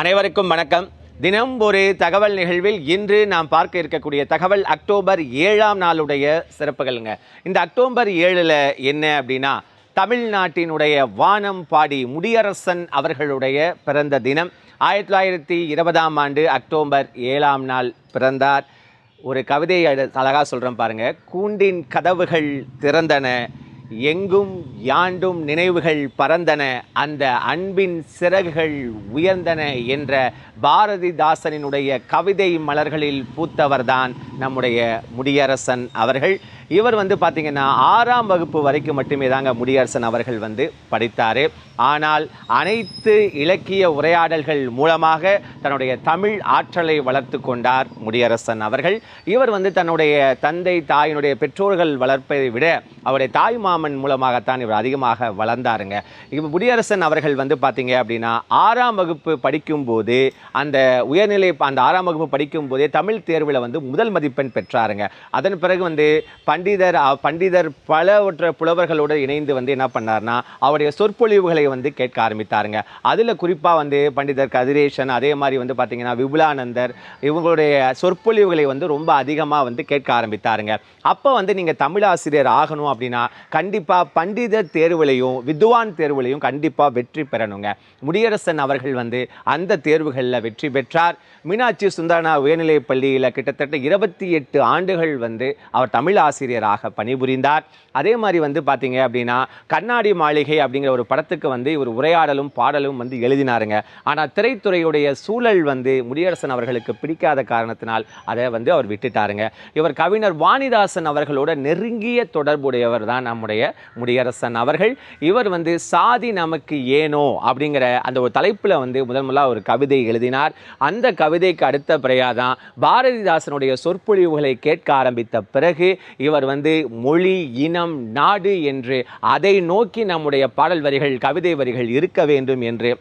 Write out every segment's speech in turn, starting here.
அனைவருக்கும் வணக்கம். தினம் ஒரு தகவல் நிகழ்வில் இன்று நாம் பார்க்க இருக்கக்கூடிய தகவல் அக்டோபர் ஏழாம் நாளுடைய சிறப்புகள்ங்க. இந்த அக்டோபர் ஏழில் என்ன அப்படின்னா தமிழ்நாட்டினுடைய வானம் பாடி முடியரசன் அவர்களுடைய பிறந்த தினம். ஆயிரத்தி தொள்ளாயிரத்தி இருபதாம் ஆண்டு அக்டோபர் ஏழாம் நாள் பிறந்தார். ஒரு கவிதையை அழகாக சொல்கிறேன் பாருங்கள் கூண்டின் கதவுகள் திறந்தன எங்கும் யாண்டும் நினைவுகள் பறந்தன. அந்த அன்பின் சிறகுகள் உயர்ந்தன என்ற பாரதிதாசனினுடைய கவிதை மலர்களில் பூத்தவர்தான் நம்முடைய முடியரசன் அவர்கள். இவர் வந்து பார்த்தீங்கன்னா ஆறாம் வகுப்பு வரைக்கும் மட்டுமே தாங்க முடியரசன் அவர்கள் வந்து படித்தார். ஆனால் அனைத்து இலக்கிய உரையாடல்கள் மூலமாக தன்னுடைய தமிழ் ஆற்றலை வளர்த்து கொண்டார் முடியரசன் அவர்கள். இவர் வந்து தன்னுடைய தந்தை தாயினுடைய பெற்றோர்கள் வளர்ப்பதை விட அவருடைய தாய் மாமன் மூலமாகத்தான் இவர் அதிகமாக வளர்ந்தாருங்க. இப்போ முடியரசன் அவர்கள் வந்து பார்த்தீங்க அப்படின்னா ஆறாம் வகுப்பு படிக்கும்போது அந்த உயர்நிலை அந்த ஆறாம் வகுப்பு படிக்கும் போதே தமிழ் தேர்வில் வந்து முதல் மதிப்பெண் பெற்றாருங்க. அதன் பிறகு வந்து பண்டிதர் பண்டிதர் பலவற்ற புலவர்களோடு இணைந்து வந்து என்ன பண்ணார்னா அவருடைய சொற்பொழிவுகளை வந்து கேட்க ஆரம்பித்தாருங்க. அதில் குறிப்பாக வந்து பண்டிதர் கதிரேசன் அதே மாதிரி வந்து பார்த்தீங்கன்னா விபுலானந்தர் இவங்களுடைய சொற்பொழிவுகளை வந்து ரொம்ப அதிகமாக வந்து கேட்க ஆரம்பித்தாருங்க. அப்போ வந்து நீங்கள் தமிழாசிரியர் ஆகணும் அப்படின்னா கண்டிப்பாக பண்டிதர் தேர்வுலையும் வித்வான் தேர்வுலையும் கண்டிப்பாக வெற்றி பெறணுங்க. முடியரசன் அவர்கள் வந்து அந்த தேர்வுகளில் வெற்றி பெற்றார். மீனாட்சி சுந்தரனா உயர்நிலைப் பள்ளியில் கிட்டத்தட்ட இருபத்தி எட்டு ஆண்டுகள் வந்து அவர் தமிழ் ஆசிரியராக பணிபுரிந்தார். அதே மாதிரி வந்து பார்த்தீங்க அப்படின்னா கண்ணாடி மாளிகை அப்படிங்கிற ஒரு படத்துக்கு வந்து இவர் உரையாடலும் பாடலும் வந்து எழுதினாருங்க. ஆனால் திரைத்துறையுடைய சூழல் வந்து முடியரசன் அவர்களுக்கு பிடிக்காத காரணத்தினால் அதை வந்து அவர் விட்டுட்டாருங்க. இவர் கவிஞர் வாணிதாசன் அவர்களோட நெருங்கிய தொடர்புடையவர் தான் நம்முடைய முடியரசன் அவர்கள். இவர் வந்து சாதி நமக்கு ஏனோ அப்படிங்கிற அந்த ஒரு தலைப்பில் வந்து முதன் முதலாக ஒரு கவிதை எழுதினார். அந்த கவிதைக்கு அடுத்த பிறையாதான் பாரதிதாசனுடைய சொற்பொழிவுகளை கேட்க ஆரம்பித்த பிறகு இவர் வந்து மொழி இனம் நாடு என்று அதை நோக்கி நம்முடைய பாடல் வரிகள் கவிதை வரிகள் இருக்க வேண்டும் என்று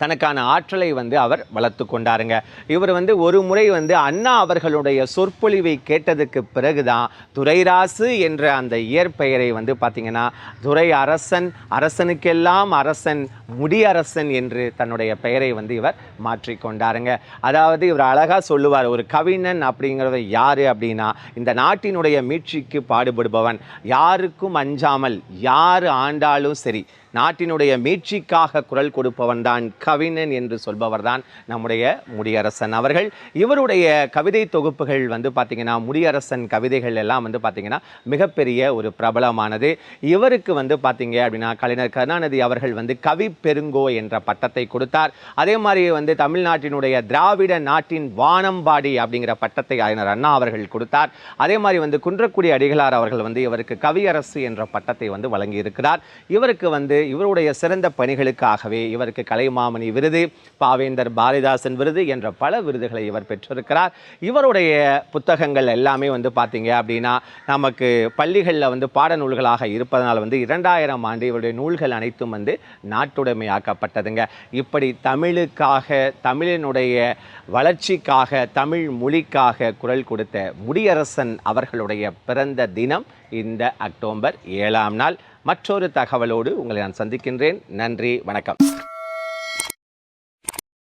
தனக்கான ஆற்றலை வந்து அவர் வளர்த்து கொண்டாருங்க. இவர் வந்து ஒரு முறை வந்து அண்ணா அவர்களுடைய சொற்பொழிவை கேட்டதுக்கு பிறகுதான் துரைராசு என்ற அந்த இயற்பெயரை வந்து பார்த்தீங்கன்னா துரை அரசன் அரசனுக்கெல்லாம் அரசன் முடியரசன் என்று தன்னுடைய பெயரை வந்து இவர் மாற்றிக்கொண்டாருங்க அதாவது இவர் அழகாக சொல்லுவார் ஒரு கவிஞன் அப்படிங்கிறத யார் அப்படின்னா இந்த நாட்டினுடைய மீட்சிக்கு பாடுபடுபவன் யாருக்கும் அஞ்சாமல் யார் ஆண்டாலும் சரி நாட்டினுடைய மீட்சிக்காக குரல் கொடுப்பவன்தான் கவிஞன் என்று சொல்பவர்தான் நம்முடைய முடியரசன் அவர்கள். இவருடைய கவிதை தொகுப்புகள் வந்து பார்த்திங்கன்னா முடியரசன் கவிதைகள் எல்லாம் வந்து பார்த்திங்கன்னா மிகப்பெரிய ஒரு பிரபலமானது. இவருக்கு வந்து பார்த்திங்க அப்படின்னா கலைஞர் கருணாநிதி அவர்கள் வந்து கவி பெருங்கோ என்ற பட்டத்தை கொடுத்தார். அதே மாதிரி வந்து தமிழ்நாட்டினுடைய திராவிட நாட்டின் வானம்பாடி அப்படிங்கிற பட்டத்தை அறிஞர் அண்ணா அவர்கள் கொடுத்தார். அதே மாதிரி வந்து குன்றக்குடி அடிகளார் அவர்கள் வந்து இவருக்கு கவியரசு என்ற பட்டத்தை வந்து வழங்கியிருக்கிறார். இவருக்கு வந்து இவருடைய சிறந்த பணிகளுக்காகவே இவருக்கு கலைமாமணி விருது பாவேந்தர் பாரதிதாசன் விருது என்ற பல விருதுகளை இவர் பெற்றிருக்கிறார். இவருடைய புத்தகங்கள் எல்லாமே வந்து பார்த்தீங்க அப்படின்னா நமக்கு பள்ளிகளில் வந்து பாடநூல்களாக இருப்பதனால் வந்து இரண்டாயிரம் ஆண்டு இவருடைய நூல்கள் அனைத்தும் வந்து நாட்டுடைமையாக்கப்பட்டதுங்க. இப்படி தமிழுக்காக தமிழினுடைய வளர்ச்சிக்காக தமிழ் மொழிக்காக குரல் கொடுத்த முடியரசன் அவர்களுடைய பிறந்த தினம் இந்த அக்டோபர் ஏழாம் நாள். மற்றொரு தகவலோடு உங்களை நான் சந்திக்கின்றேன். நன்றி வணக்கம்.